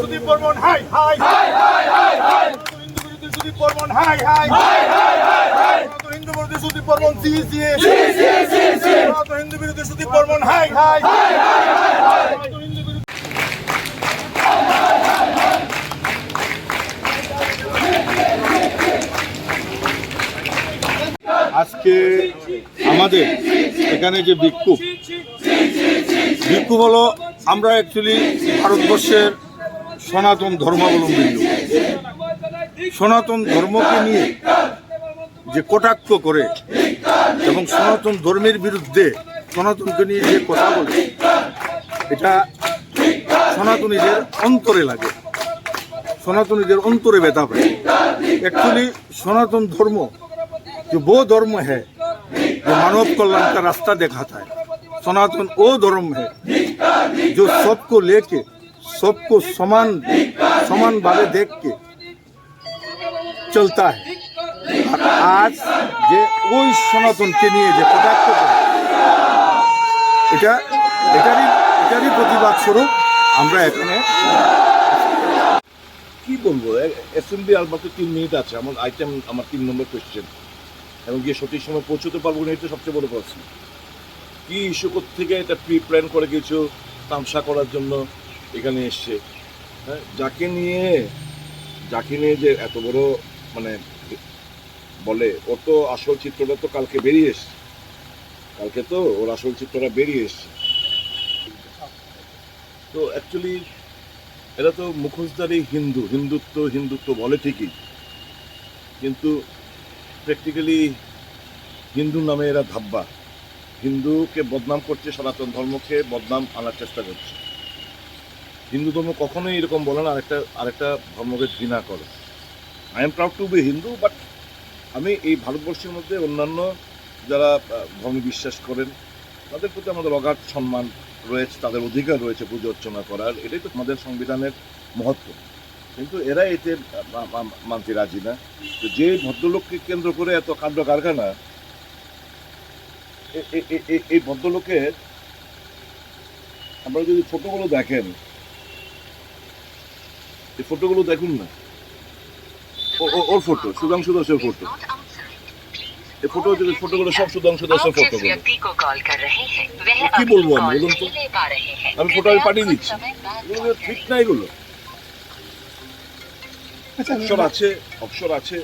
সুদীপ বর্মন হাই হাই। হাই হাই হাই হাই। হিন্দু বিরোধী সুদীপ বর্মন হাই হাই। হাই হাই হাই হাই। হিন্দু বিরোধী সুদীপ বর্মন সি সি সি সি সি সি হিন্দু বিরোধী সুদীপ বর্মন হাই হাই। হাই হাই হাই হাই। হিন্দু বিরোধী আজকে আমাদের এখানে যে বিক্ষোভ বিক্ষোভ হলো আমরা অ্যাকচুয়ালি ভারতবর্ষের সনাতন ধর্মাবলম্বী লোক সনাতন ধর্মকে নিয়ে যে কটাক্ষ করে এবং সনাতন ধর্মের বিরুদ্ধে সনাতনকে নিয়ে যে কথা বলে এটা সনাতনীদের অন্তরে লাগে সনাতনীদের অন্তরে ব্যথা পায় एक्चुअली सनातन धर्म जो वो धर्म है जो मानव कल्याण का रास्ता दिखाता है सनातन वो धर्म है जो सबको लेके सबको समान समान भावे देख के चलता है আর আজ যে ওই সনাতনকে নিয়ে যে কটাক্ষ করে এটা এটারই এটারই প্রতিবাদ স্বরূপ আমরা এখানে কি বলবো অ্যাসেম্বলি আর মাত্র তিন মিনিট আছে আমার আইটেম আমার তিন নম্বর কোয়েশ্চেন এবং গিয়ে সঠিক সময় পৌঁছতে পারবো না এটা সবচেয়ে বড় প্রশ্ন কি ইস্যু থেকে এটা প্রি প্ল্যান করে কিছু তামসা করার জন্য এখানে এসছে। হ্যাঁ যাকে নিয়ে যাকে নিয়ে যে এত বড় মানে বলে, ওর তো আসল চিত্রটা তো কালকে বেরিয়ে এসছে। কালকে তো ওর আসল চিত্রটা বেরিয়ে এসছে। তো অ্যাকচুয়ালি এরা তো মুখোশধারী হিন্দু, হিন্দুত্ব হিন্দুত্ব বলে ঠিকই। কিন্তু প্র্যাকটিক্যালি হিন্দু নামে এরা ধাব্বা। হিন্দুকে বদনাম করছে, সনাতন ধর্মকে বদনাম আনার চেষ্টা করছে। হিন্দু ধর্ম কখনোই এরকম বলে না, আরেকটা আরেকটা ধর্মকে ঘৃণা করে। I am proud to be Hindu but আমি এই ভারতবর্ষের মধ্যে অন্যান্য যারা ধর্মে বিশ্বাস করেন, তাদের প্রতি আমাদের অগাধ সম্মান রয়েছে, তাদের অধিকার রয়েছে পুজো অর্চনা করার। এটাই তো আমাদের সংবিধানের মহত্ব। কিন্তু এরা এতে মানতে রাজি না। যে ভদ্রলোককে কেন্দ্র করে এত কাণ্ড কারখানা এই ভদ্রলোকের আপনারা যদি ফটোগুলো দেখেন এই ফটোগুলো দেখুন না। ওর ফটো সুধাংশু দাসের ফটো এই ফটো যদি ফটোগুলো সব সুধাংশু দাসের ফটো কি বলব আমি বলুন তো? আমি ফটো আমি পাঠিয়ে দিচ্ছি। ঠিক না এগুলো। আচ্ছা, অপশন আছে অপশন আছে।